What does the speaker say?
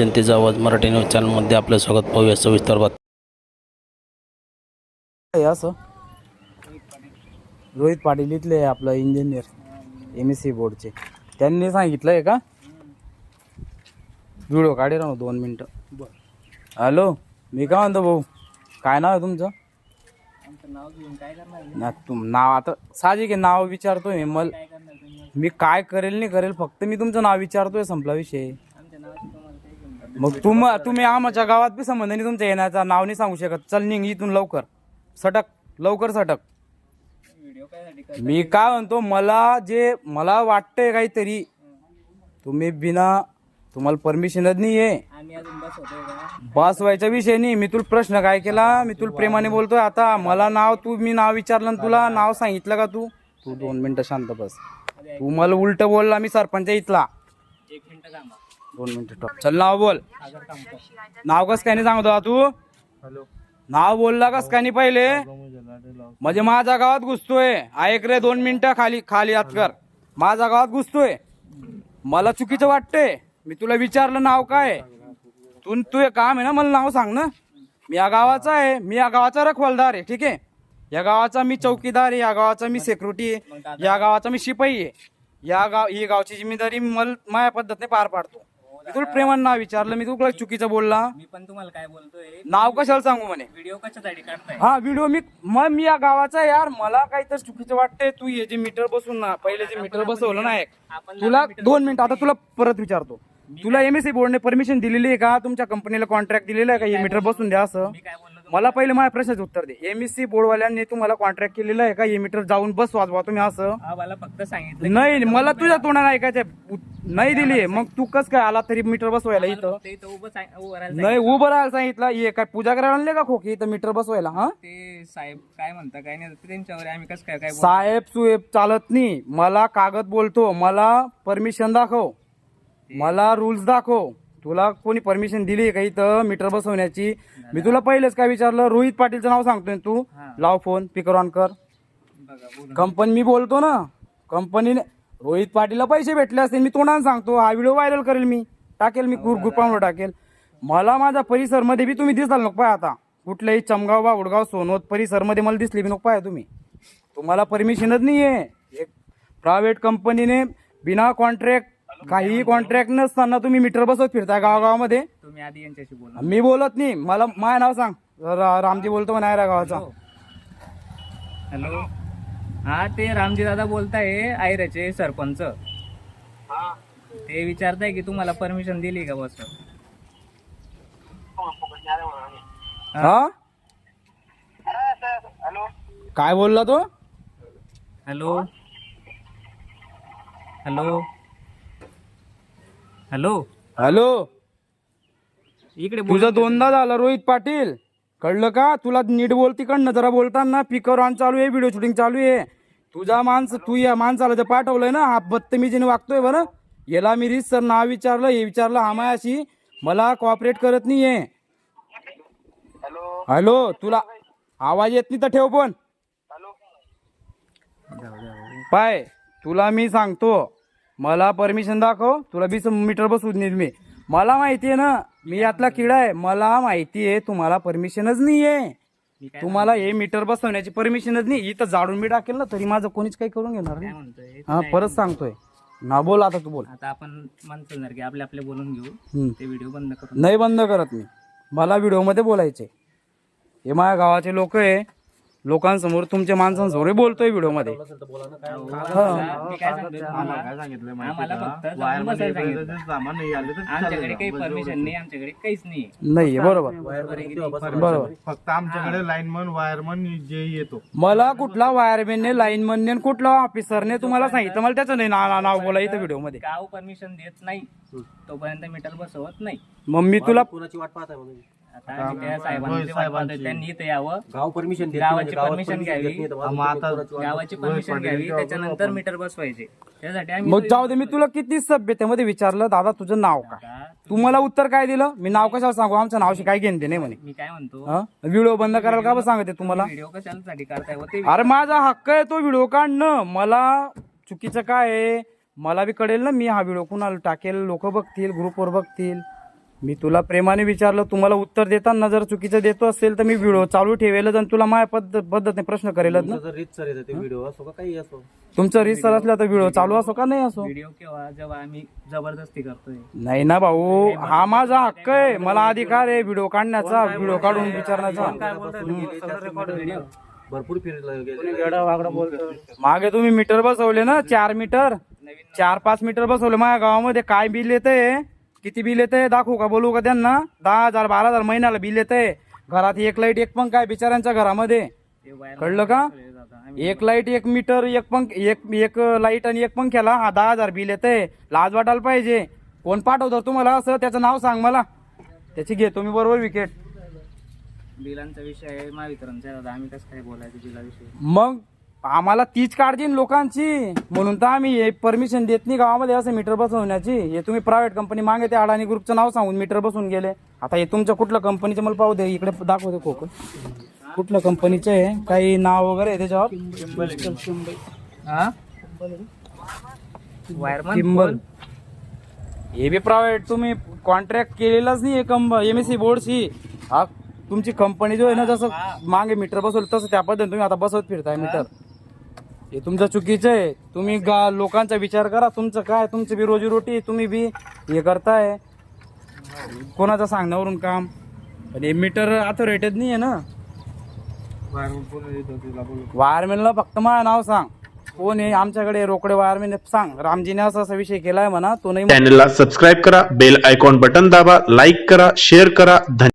जनतेचा आवाज मराठी न्यूज चॅनलमध्ये आपलं स्वागत. पाहूया सविस्तर बात असं. रोहित पाटील इथले आपलं इंजिनियर एम एस सी बोर्डचे त्यांनी सांगितलं आहे का? व्हिडिओ काढे राहू दोन मिनटं. हॅलो मी काय म्हणतो भाऊ? काय नाव आहे तुमचं? ना तुम नाव आता साहजिक आहे नाव विचारतोय मला मल मी काय करेल नाही करेल फक्त मी तुमचं नाव विचारतोय संपला विषय. मग तुम तुम्ही आमच्या गावात बी संबंध नाही तुमच्या येण्याचा. नाव नाही सांगू शकत. चल निघ इथून लवकर. सटक. लवकर सटक. मी काय म्हणतो मला जे मला वाटतंय काहीतरी तुम्ही बिना तुम्हाला परमिशनच नाही आहे बस व्हायचा विषय नाही. मी तुला प्रश्न काय केला? मी तुला प्रेमाने बोलतोय आता. मला नाव तू मी नाव विचारलं तुला. नाव सांगितलं का तू? तू दोन मिनिटं शांत बस. तू मला उलट बोलला मी सरपंच इथला. दोन मिनिटं stop. चल नाव बोल. नाव कस काय नाही सांगतो तू? नाव बोलला कस काय नाही पहिले? म्हणजे माझ्या गावात घुसतोय. ऐक रे दोन मिनिटं खाली खाली हात कर. माझ्या गावात घुसतोय. मला चुकीचं वाटतंय. मी तुला विचारलं नाव काय? तू तू एक काम आहे ना मला नाव सांग ना. मी या गावाचा आहे. मी या गावाचा रखवालदार आहे ठीक आहे? या गावाचा मी चौकीदार आहे या गावाचा मी सेक्युरिटी आहे या गावाचा मी शिपाई आहे. या गाव ही गावची जिम्मेदारी मला माझ्या पद्धतीने पार पाडतो. मी तुला प्रेमान नाव विचारलं मी तुला चुकीचं बोलला. मी पण तुम्हाला काय बोलतोय? नाव कशाला सांगू म्हणे? व्हिडिओ कशासाठी काढताय? हा व्हिडिओ मी मग मी या गावाचा यार मला काही तर चुकीचं वाटतंय. तू हे जे मीटर बसून ना पहिले जे मीटर बसवलं ना एक तुला दोन मिनिट आता तुला परत विचारतो. तुला एमएससी बोर्डने परमिशन दिलेली आहे का? तुमच्या कंपनीला कॉन्ट्रॅक्ट दिलेलं आहे का? हे मीटर बसून द्या असं. मी काय मला पहिले माझ्या प्रश्नाचं उत्तर दे. एमएससी बोर्डवाल्यांनी तुम्हाला कॉन्ट्रॅक्ट केलेलं आहे का? हे मीटर जाऊन बस वाजवा तुम्ही असं. मला फक्त सांगितलं नाही मला तुझ्या तोंडाने ऐकायचं नाही दिली. मग तू कस काय आला तरी मीटर बसवायला इथं? ते इथं उभं सांग- उभं राहायला नाही उभं राहायला सांगितलं. हे काय पूजा करायला आणले का खोकी? इथं मीटर बसवायला हा? ते साहेब काय म्हणता काय नाही ते त्यांच्यावर आहे. आम्ही कसं काय काय बोलू? साहेब सुहेब चालत नाही. मला कागद बोलतो. मला परमिशन दाखव. मला रुल्स दाखव. तुला कोणी परमिशन दिली का इथं मीटर बसवण्याची? मी तुला पहिलेच काय विचारलं रोहित पाटीलचं नाव सांगतोय तू. लाव फोन पिकर ऑन कर. कंपनी मी बोलतो ना. कंपनीने रोहित पाटीलला पैसे भेटले असतील मी तोंडाने सांगतो. हा व्हिडिओ व्हायरल करेल मी. टाकेल मी ग्रुप ग्रुपावर टाकेल. मला माझ्या परिसरमध्ये बी तुम्ही दिसाल नको पाय आता. कुठल्याही चमगाव बागुडगाव सोनवत परिसरमध्ये मला दिसली बी नको पाय तुम्ही. तुम्हाला परमिशनच नाही आहे एक प्रायव्हेट कंपनीने बिना कॉन्ट्रॅक्ट काहीही कॉन्ट्रॅक्ट नसताना तुम्ही मीटर बसवत फिरताय गावागावामध्ये. तुम्ही आधी यांच्याशी बोला मी बोलत नाही. मला माय नाव सांग. रा- रामजी बोलतो म्हणे आयरा गावाचा. हॅलो. हा ते रामजी दादा बोलताय आयराचे सरपंच. ते विचारताय की तुम्हाला परमिशन दिली का बस? हा. काय बोलला तो? हॅलो. हॅलो. हॅलो? हॅलो? इकडे बोल. तुझं दोनदा झालं रोहित पाटील. कळलं का? तुला नीट बोल तिकडनं. जरा बोलताना पिकर ऑन चालू आहे व्हिडिओ शूटिंग चालू आहे. तुझा माणसं तू या माणसाला जे पाठवलंय ना हा बदतमीजीने वागतोय बरं. याला मी रिस सर नाव विचारलं हे विचारलं हा मायाशी. मला कॉपरेट करत नाहीये. हॅलो? तुला आवाज येत नाही तर ठेव पण. पाय तुला मी सांगतो. मला परमिशन दाखव. तुला बीस मीटर बसवून देईन मी. मला माहिती आहे ना मी यातला किडा आहे. मला माहिती आहे तुम्हाला परमिशनच नाही आहे तुम्हाला हे मीटर बसवण्याची परमिशनच नाही. इथं जाडून मी टाकेल ना तरी माझं कोणीच काही करून घेणार काय नाही म्हणतोय? हा परत सांगतोय. ना बोल आता तू बोल. आता आपण माणसं की आपले आपले बोलून घेऊ. ते व्हिडिओ बंद करून नाही बंद करत मी. मला व्हिडिओमध्ये बोलायचे हे माझ्या गावाचे लोक आहे. लोकांसमोर तुमच्या माणसांसमोर बोलतोय व्हिडिओमध्ये. मी काय सांगतोय? तुम्हाला? आम्हाला फक्त जाऊन बसायला सांगितलं. आमच्याकडे काही परमिशन नाही आमच्याकडे काहीच नाही. नाही बरोबर. बरोबर फक्त आमच्याकडे लाईनमन वायरमन जे येतो. मला कुठला वायरमॅनने लाईनमनने कुठला ऑफिसरने तुम्हाला सांगितलं? मला त्याचं नाही ना- ना- नाव बोला इथं व्हिडिओमध्ये. गाव परमिशन देत नाही. तोपर्यंत मीटर बसवत नाही. मग मी तुला आता आम्ही त्या साहेबांची वाट पाहतोय. त्यांनी इथे यावं. गाव परमिशन गावाची परमिशन घ्यावी. आता गावाची परमिशन घ्यावी त्याच्यानंतर मीटर बसवायचे त्यासाठी आम्ही मग जाऊ दे मी तुला किती सभ्यतेमध्ये विचारलं दादा तुझं नाव काय? आता तू मला उत्तर काय दिलं? मी नाव कशाला सांगू? आमच्या नावाशी काय घेणते नाही म्हणे. मी काय म्हणतो? हा? व्हिडिओ बंद करायला का बरं सांगते तुम्हाला? व्हिडिओ कशासाठी करताय व ते अरे माझा हक्क आहे तो व्हिडिओ काढणं. मला चुकीचं काय आहे? मला बी कळेल ना मी हा व्हिडिओ कुणाला टाकेल? लोक बघतील ग्रुपवर बघतील. मी तुला प्रेमाने विचारलं तुम्हाला उत्तर देताना जर चुकीचं देतो असेल तर मी व्हिडिओ चालू ठेवेलच आणि तुला माझ्या पद्धत पद्धतीने प्रश्न करेलच ना? जर रीत सर येतं ते व्हिडिओ असो का काही असो? तुमचं रिसर असलं तर व्हिडिओ चालू असो का नाही असो? व्हिडिओ केव्हा? जेव्हा आम्ही जबरदस्ती करतोय. नाही ना भाऊ हा माझा हक्क आहे. मला अधिकार आहे व्हिडिओ काढण्याचा व्हिडिओ काढून विचारण्याचा. भरपूर फिरलं गेले. मागे तुम्ही मीटर बसवले ना चार मीटर? चार पाच मीटर बसवले. माझ्या गावामध्ये काय बिल येतंय? किती बिल येतंय दाखवू का? बोलू का त्यांना? दहा हजार बारा हजार महिन्याला बिल येतंय. घरात एक लाइट एक पंखा आहे बिचाऱ्यांच्या घरामध्ये. कळलं का? एक लाइट एक मीटर एक पंख एक एक लाइट आणि एक पंख्याला हा दहा हजार बिल येतंय. लाज वाटायला पाहिजे. कोण पाठवतो तुम्हाला असं? त्याचं नाव सांग मला. त्याची घेतो मी बरोबर विकेट. बिलांचा विषय आहे महावितरणचा आम्ही कसं काय बोलायचं बिलाविषयी? मग आम्हाला तीच काळजी आहे लोकांची. म्हणून तर आम्ही परमिशन देत नाही गावामध्ये असं मीटर बसवण्याची हे तुम्ही प्रायव्हेट कंपनी मागे ते अडाणी ग्रुपचं नाव सांगून मीटर बसवून गेले. आता हे तुमच्या कुठल्या कंपनीचं मला पाहू दे. इकडे दाखवते खोकं कुठल्या कंपनीचं आहे? काही नाव वगैरे आहे त्याच्यावर? किंबल हे बी प्रायव्हेट तुम्ही कॉन्ट्रॅक्ट केलेलाच नाही कंब एम एस सी बोर्डशी हा. तुमची कंपनी जो आहे ना जसं मागे मीटर बसवलं तसं त्या पद्धतीने तुम्ही आता बसवत फिरताय मीटर हे तुमचं चुकीचं आहे. तुम्ही गा लोकांचा विचार करा तुमचं काय तुमची बी रोजीरोटी तुम्ही बी हे करताय. कोणाचं सांगण्यावरून काम? पण हे मीटर अथॉरिटेड नाही आहे ना? वायरमॅनला फक्त माझं नाव सांग. कोण आहे? आमच्याकडे रोकडे वायरमॅन सांग. रामजीने असा असा विषय केलाय म्हणा तो नाही चॅनलला सबस्क्राईब करा बेल आयकॉन बटन दाबा लाईक करा शेअर करा धन्यवाद